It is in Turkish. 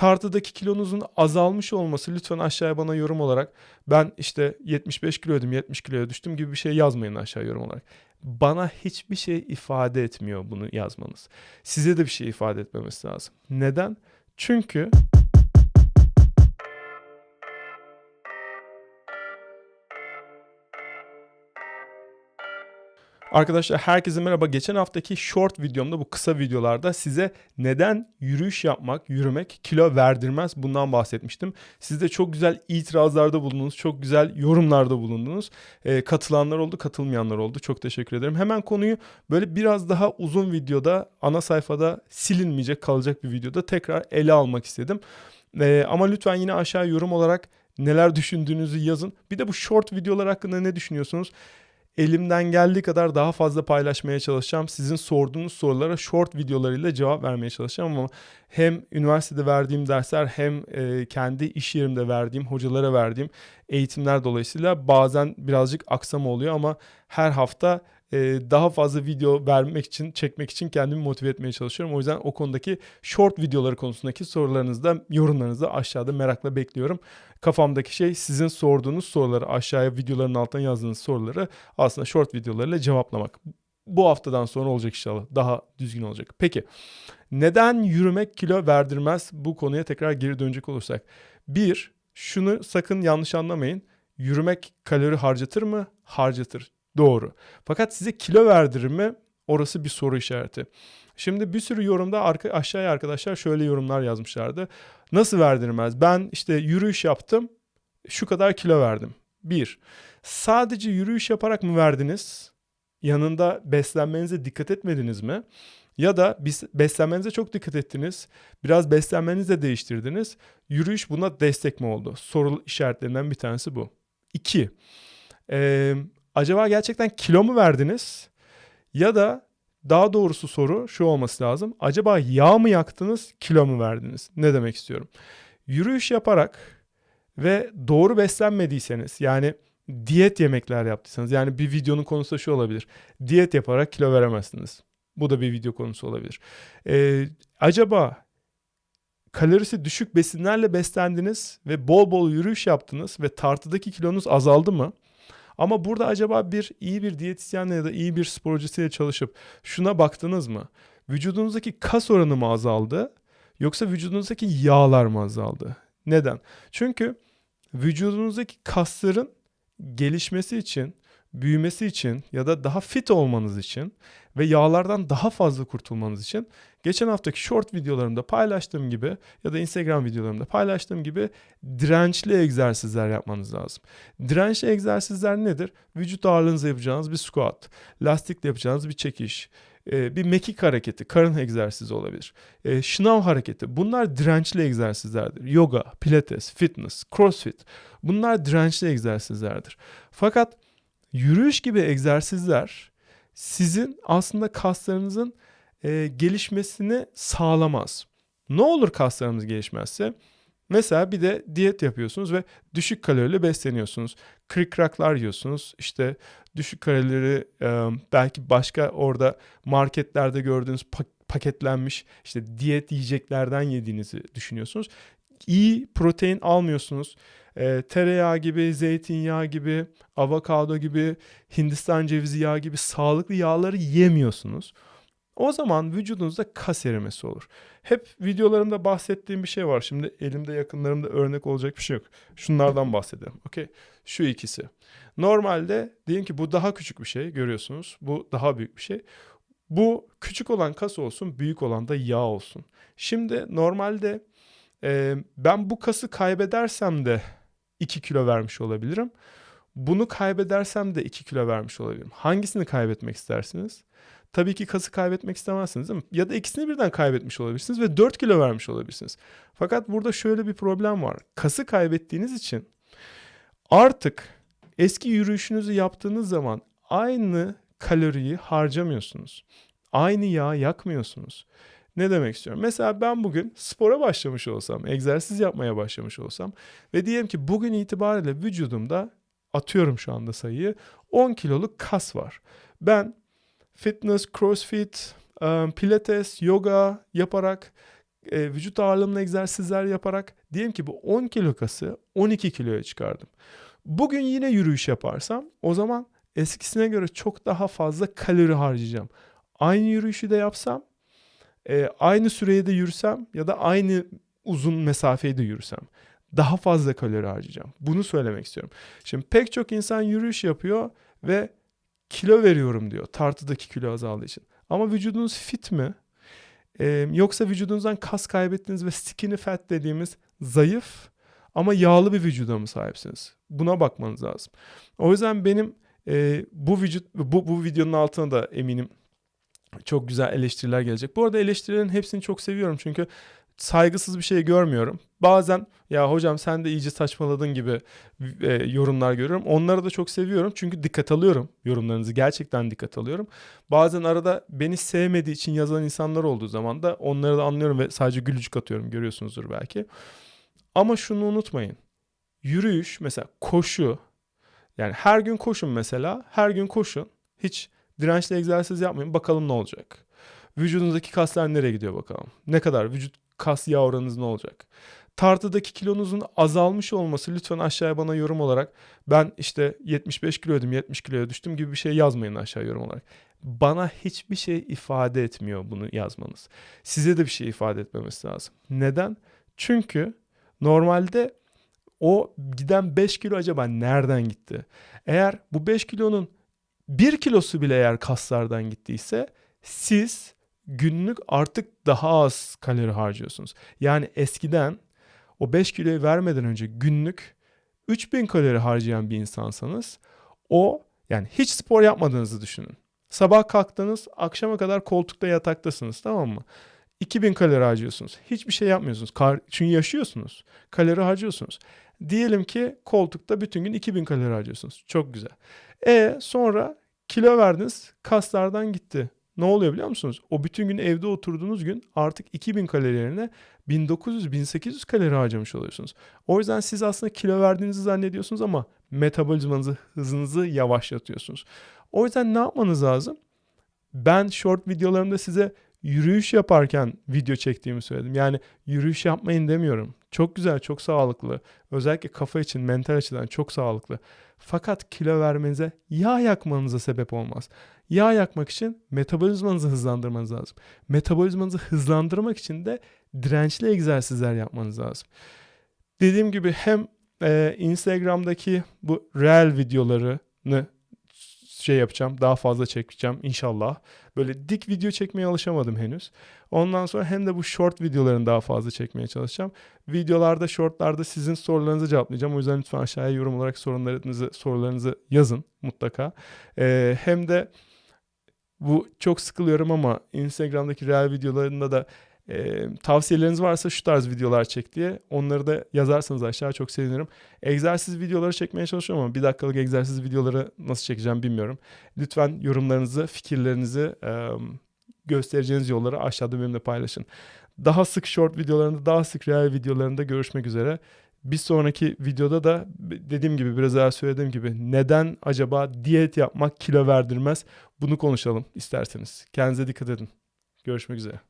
tartıdaki kilonuzun azalmış olması lütfen aşağıya bana yorum olarak ben işte 75 kiloydum 70 kiloya düştüm gibi bir şey yazmayın aşağı yorum olarak. Bana hiçbir şey ifade etmiyor bunu yazmanız. Size de bir şey ifade etmemesi lazım. Neden? Çünkü Arkadaşlar herkese merhaba. Geçen haftaki short videomda bu kısa videolarda size neden yürüyüş yapmak, yürümek kilo verdirmez bundan bahsetmiştim. Siz de çok güzel itirazlarda bulundunuz, çok güzel yorumlarda bulundunuz. E, katılanlar oldu, katılmayanlar oldu. Çok teşekkür ederim. Hemen konuyu böyle biraz daha uzun videoda, ana sayfada silinmeyecek kalacak bir videoda tekrar ele almak istedim. E, ama lütfen yine aşağı yorum olarak neler düşündüğünüzü yazın. Bir de bu short videolar hakkında ne düşünüyorsunuz? Elimden geldiği kadar daha fazla paylaşmaya çalışacağım. Sizin sorduğunuz sorulara short videolarıyla cevap vermeye çalışacağım ama hem üniversitede verdiğim dersler hem e, kendi iş yerimde verdiğim, hocalara verdiğim eğitimler dolayısıyla bazen birazcık aksama oluyor ama her hafta daha fazla video vermek için, çekmek için kendimi motive etmeye çalışıyorum. O yüzden o konudaki short videoları konusundaki sorularınızı da yorumlarınızı da aşağıda merakla bekliyorum. Kafamdaki şey sizin sorduğunuz soruları aşağıya videoların altına yazdığınız soruları aslında short videolarıyla cevaplamak. Bu haftadan sonra olacak inşallah. Daha düzgün olacak. Peki neden yürümek kilo verdirmez? Bu konuya tekrar geri dönecek olursak. Bir, şunu sakın yanlış anlamayın. Yürümek kalori harcatır mı? Harcatır. Doğru. Fakat size kilo verdirir mi? Orası bir soru işareti. Şimdi bir sürü yorumda arka, aşağıya arkadaşlar şöyle yorumlar yazmışlardı. Nasıl verdirmez? Ben işte yürüyüş yaptım. Şu kadar kilo verdim. Bir, sadece yürüyüş yaparak mı verdiniz? Yanında beslenmenize dikkat etmediniz mi? Ya da beslenmenize çok dikkat ettiniz. Biraz beslenmenizi de değiştirdiniz. Yürüyüş buna destek mi oldu? Soru işaretlerinden bir tanesi bu. İki, ee, acaba gerçekten kilo mu verdiniz? Ya da daha doğrusu soru şu olması lazım. Acaba yağ mı yaktınız, kilo mu verdiniz? Ne demek istiyorum? Yürüyüş yaparak ve doğru beslenmediyseniz yani diyet yemekler yaptıysanız yani bir videonun konusu şu olabilir. Diyet yaparak kilo veremezsiniz. Bu da bir video konusu olabilir. Ee, acaba kalorisi düşük besinlerle beslendiniz ve bol bol yürüyüş yaptınız ve tartıdaki kilonuz azaldı mı? Ama burada acaba bir iyi bir diyetisyenle ya da iyi bir sporcusuyla çalışıp şuna baktınız mı? Vücudunuzdaki kas oranı mı azaldı yoksa vücudunuzdaki yağlar mı azaldı? Neden? Çünkü vücudunuzdaki kasların gelişmesi için, büyümesi için ya da daha fit olmanız için ve yağlardan daha fazla kurtulmanız için geçen haftaki short videolarımda paylaştığım gibi ya da Instagram videolarımda paylaştığım gibi dirençli egzersizler yapmanız lazım. Dirençli egzersizler nedir? Vücut ağırlığınızı yapacağınız bir squat, lastikle yapacağınız bir çekiş, e, bir mekik hareketi, karın egzersizi olabilir. E, şınav hareketi. Bunlar dirençli egzersizlerdir. Yoga, pilates, fitness, crossfit. Bunlar dirençli egzersizlerdir. Fakat yürüyüş gibi egzersizler sizin aslında kaslarınızın e, gelişmesini sağlamaz. Ne olur kaslarımız gelişmezse? Mesela bir de diyet yapıyorsunuz ve düşük kalorili besleniyorsunuz. Kırıkraklar yiyorsunuz. İşte düşük kalorili e, belki başka orada marketlerde gördüğünüz paketlenmiş işte diyet yiyeceklerden yediğinizi düşünüyorsunuz. İyi protein almıyorsunuz. E, tereyağı gibi, zeytinyağı gibi, avokado gibi, Hindistan cevizi yağı gibi sağlıklı yağları yemiyorsunuz. O zaman vücudunuzda kas erimesi olur. Hep videolarımda bahsettiğim bir şey var. Şimdi elimde yakınlarımda örnek olacak bir şey yok. Şunlardan bahsedelim. Okey. Şu ikisi. Normalde diyelim ki bu daha küçük bir şey görüyorsunuz. Bu daha büyük bir şey. Bu küçük olan kas olsun, büyük olan da yağ olsun. Şimdi normalde e, ben bu kası kaybedersem de 2 kilo vermiş olabilirim. Bunu kaybedersem de 2 kilo vermiş olabilirim. Hangisini kaybetmek istersiniz? Tabii ki kası kaybetmek istemezsiniz değil mi? Ya da ikisini birden kaybetmiş olabilirsiniz ve 4 kilo vermiş olabilirsiniz. Fakat burada şöyle bir problem var. Kası kaybettiğiniz için artık eski yürüyüşünüzü yaptığınız zaman aynı kaloriyi harcamıyorsunuz. Aynı yağ yakmıyorsunuz. Ne demek istiyorum? Mesela ben bugün spora başlamış olsam, egzersiz yapmaya başlamış olsam ve diyelim ki bugün itibariyle vücudumda atıyorum şu anda sayıyı 10 kiloluk kas var. Ben fitness, crossfit, pilates, yoga yaparak vücut ağırlığımla egzersizler yaparak diyelim ki bu 10 kilo kası 12 kiloya çıkardım. Bugün yine yürüyüş yaparsam o zaman eskisine göre çok daha fazla kalori harcayacağım. Aynı yürüyüşü de yapsam, e, aynı süreye de yürüsem ya da aynı uzun mesafeyi de yürüsem daha fazla kalori harcayacağım. Bunu söylemek istiyorum. Şimdi pek çok insan yürüyüş yapıyor ve kilo veriyorum diyor tartıdaki kilo azaldığı için. Ama vücudunuz fit mi? Ee, yoksa vücudunuzdan kas kaybettiniz ve skinny fat dediğimiz zayıf ama yağlı bir vücuda mı sahipsiniz? Buna bakmanız lazım. O yüzden benim e, bu vücut bu, bu videonun altına da eminim çok güzel eleştiriler gelecek. Bu arada eleştirilerin hepsini çok seviyorum çünkü saygısız bir şey görmüyorum. Bazen ya hocam sen de iyice saçmaladın gibi e, yorumlar görüyorum. Onları da çok seviyorum çünkü dikkat alıyorum yorumlarınızı. Gerçekten dikkat alıyorum. Bazen arada beni sevmediği için yazan insanlar olduğu zaman da onları da anlıyorum ve sadece gülücük atıyorum görüyorsunuzdur belki. Ama şunu unutmayın. Yürüyüş mesela koşu yani her gün koşun mesela her gün koşun. Hiç dirençli egzersiz yapmayın bakalım ne olacak. Vücudunuzdaki kaslar nereye gidiyor bakalım. Ne kadar vücut kas yağ oranınız ne olacak? Tartıdaki kilonuzun azalmış olması lütfen aşağıya bana yorum olarak ben işte 75 kiloydum 70 kiloya düştüm gibi bir şey yazmayın aşağı yorum olarak. Bana hiçbir şey ifade etmiyor bunu yazmanız. Size de bir şey ifade etmemesi lazım. Neden? Çünkü normalde o giden 5 kilo acaba nereden gitti? Eğer bu 5 kilonun 1 kilosu bile eğer kaslardan gittiyse siz günlük artık daha az kalori harcıyorsunuz. Yani eskiden o 5 kiloyu vermeden önce günlük 3000 kalori harcayan bir insansanız o yani hiç spor yapmadığınızı düşünün. Sabah kalktınız akşama kadar koltukta yataktasınız tamam mı? 2000 kalori harcıyorsunuz. Hiçbir şey yapmıyorsunuz. Kar, çünkü yaşıyorsunuz. Kalori harcıyorsunuz. Diyelim ki koltukta bütün gün 2000 kalori harcıyorsunuz. Çok güzel. E sonra kilo verdiniz. Kaslardan gitti. Ne oluyor biliyor musunuz? O bütün gün evde oturduğunuz gün artık 2000 kalori yerine 1900-1800 kalori harcamış oluyorsunuz. O yüzden siz aslında kilo verdiğinizi zannediyorsunuz ama metabolizmanızı, hızınızı yavaşlatıyorsunuz. O yüzden ne yapmanız lazım? Ben short videolarımda size yürüyüş yaparken video çektiğimi söyledim. Yani yürüyüş yapmayın demiyorum. Çok güzel, çok sağlıklı. Özellikle kafa için, mental açıdan çok sağlıklı. Fakat kilo vermenize, yağ yakmanıza sebep olmaz. Yağ yakmak için metabolizmanızı hızlandırmanız lazım. Metabolizmanızı hızlandırmak için de dirençli egzersizler yapmanız lazım. Dediğim gibi hem e, Instagram'daki bu real videolarını şey yapacağım. Daha fazla çekeceğim inşallah. Böyle dik video çekmeye alışamadım henüz. Ondan sonra hem de bu short videolarını daha fazla çekmeye çalışacağım. Videolarda, shortlarda sizin sorularınızı cevaplayacağım. O yüzden lütfen aşağıya yorum olarak sorunlarınızı, sorularınızı yazın mutlaka. Ee, hem de bu çok sıkılıyorum ama Instagram'daki real videolarında da e, tavsiyeleriniz varsa şu tarz videolar çek diye onları da yazarsanız aşağı çok sevinirim. Egzersiz videoları çekmeye çalışıyorum ama bir dakikalık egzersiz videoları nasıl çekeceğim bilmiyorum. Lütfen yorumlarınızı, fikirlerinizi e, göstereceğiniz yolları aşağıda benimle paylaşın. Daha sık short videolarında, daha sık real videolarında görüşmek üzere. Bir sonraki videoda da dediğim gibi biraz daha söylediğim gibi neden acaba diyet yapmak kilo verdirmez bunu konuşalım isterseniz. Kendinize dikkat edin. Görüşmek üzere.